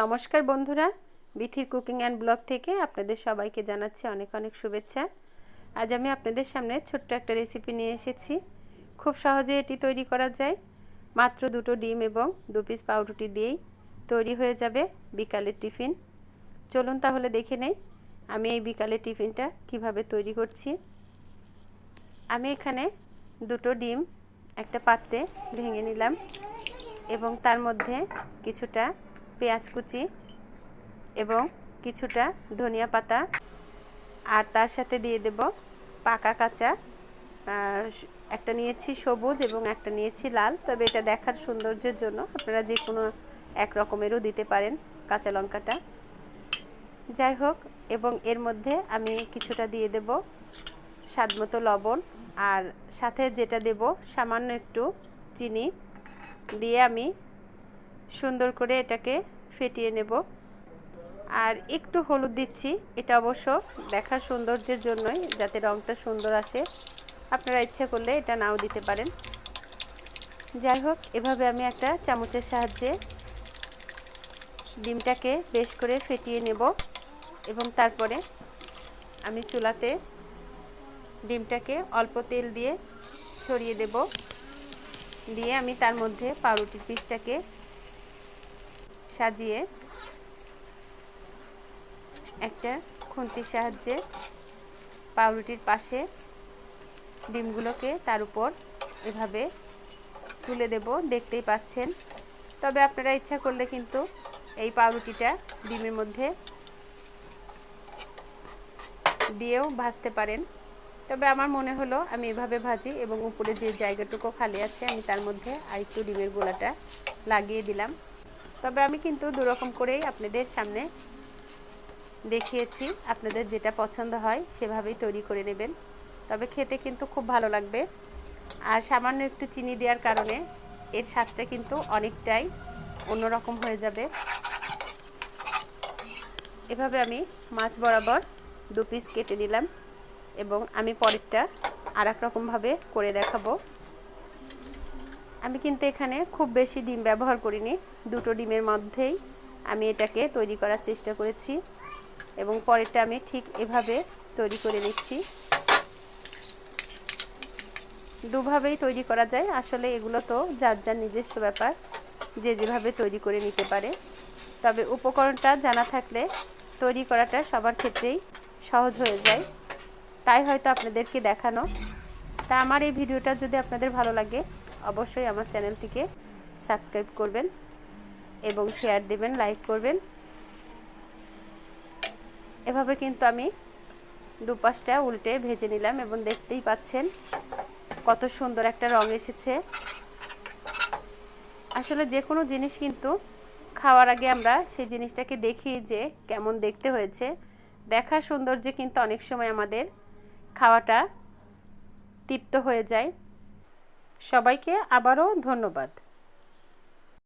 নমস্কার বন্ধুরা, বিথির cooking and blog থেকে আপনাদের সবাইকে জানাচ্ছি অনেক অনেক শুভেচ্ছা। আজ আমি আপনাদের সামনে ছোট্ট একটা রেসিপি নিয়ে এসেছি। খুব সহজে এটি তৈরি করা যায়। মাত্র দুটো ডিম এবং দু পিস পাউরুটি দিয়েই তৈরি হয়ে যাবে বিকালের টিফিন। চলুন তাহলে দেখে নেই আমি এই বিকালের টিফিনটা কীভাবে তৈরি করছি। আমি এখানে দুটো ডিম, একটা পাত্রে ভেঙে নিলাম এবং তার মধ্যে কিছুটা পেঁয়াজ কুচি এবং কিছুটা ধনিয়া পাতা। আর তার সাথে দিয়ে দেব পাকা কাঁচা একটা নিয়েছি সবুজ এবং একটা নিয়েছি লাল। তবে এটা দেখার সৌন্দর্যের জন্য আপনারা যে কোনো এক রকমেরও দিতে পারেন কাঁচা লঙ্কাটা। যাই হোক, এবং এর মধ্যে আমি কিছুটা দিয়ে দেব স্বাদমতো লবণ। আর সাথে যেটা দেব সামান্য একটু চিনি। দিয়ে আমি সুন্দর করে এটাকে ফেটিয়ে নেব। আর একটু হলুদ দিচ্ছি, এটা অবশ্য দেখার সৌন্দর্যের জন্যই, যাতে রঙটা সুন্দর আসে। আপনারা ইচ্ছে করলে এটা নাও দিতে পারেন। যাই হোক, এভাবে আমি একটা চামচের সাহায্যে ডিমটাকে বেশ করে ফেটিয়ে নেব এবং তারপরে আমি চুলাতে ডিমটাকে অল্প তেল দিয়ে ছড়িয়ে দেব। দিয়ে আমি তার মধ্যে পাউরুটির পিসটাকে সাজিয়ে একটা খুন্তির সাহায্যে পাউরুটির পাশে ডিমগুলোকে তার উপর এভাবে তুলে দেব, দেখতেই পাচ্ছেন। তবে আপনারা ইচ্ছা করলে কিন্তু এই পাউরুটিটা ডিমের মধ্যে দিয়েও ভাজতে পারেন। তবে আমার মনে হলো আমি এভাবে ভাজি এবং উপরে যে জায়গাটুকু খালি আছে, আমি তার মধ্যে আরেকটু ডিমের গোলাটা লাগিয়ে দিলাম। তবে আমি কিন্তু দুরকম করেই আপনাদের সামনে দেখিয়েছি। আপনাদের যেটা পছন্দ হয় সেভাবেই তৈরি করে নেবেন। তবে খেতে কিন্তু খুব ভালো লাগবে। আর সামান্য একটু চিনি দেওয়ার কারণে এর স্বাদটা কিন্তু অনেকটাই অন্যরকম হয়ে যাবে। এভাবে আমি মাছ বরাবর দু পিস কেটে নিলাম এবং আমি পরেরটা আর এক রকমভাবে করে দেখাবো। আমি কিন্তু এখানে খুব বেশি ডিম ব্যবহার করিনি। দুটো ডিমের মধ্যেই আমি এটাকে তৈরি করার চেষ্টা করেছি এবং পরেরটা আমি ঠিক এভাবে তৈরি করে নিচ্ছি। দুভাবেই তৈরি করা যায়। আসলে এগুলো তো যার যার নিজস্ব ব্যাপার, যে যেভাবে তৈরি করে নিতে পারে। তবে উপকরণটা জানা থাকলে তৈরি করাটা সবার ক্ষেত্রেই সহজ হয়ে যায়। তাই হয়তো আপনাদেরকে দেখানো। তা আমার এই ভিডিওটা যদি আপনাদের ভালো লাগে অবশ্যই আমার চ্যানেলটিকে সাবস্ক্রাইব করবেন এবং শেয়ার দেবেন, লাইক করবেন। এভাবে কিন্তু আমি দুপাশটা উল্টে ভেজে নিলাম এবং দেখতেই পাচ্ছেন কত সুন্দর একটা রং এসেছে। আসলে যে কোনো জিনিস কিন্তু খাওয়ার আগে আমরা সেই জিনিসটাকে দেখি যে কেমন দেখতে হয়েছে। দেখার সৌন্দর্যে কিন্তু অনেক সময় আমাদের খাওয়াটা তৃপ্ত হয়ে যায়। সবাইকে আবারও ধন্যবাদ।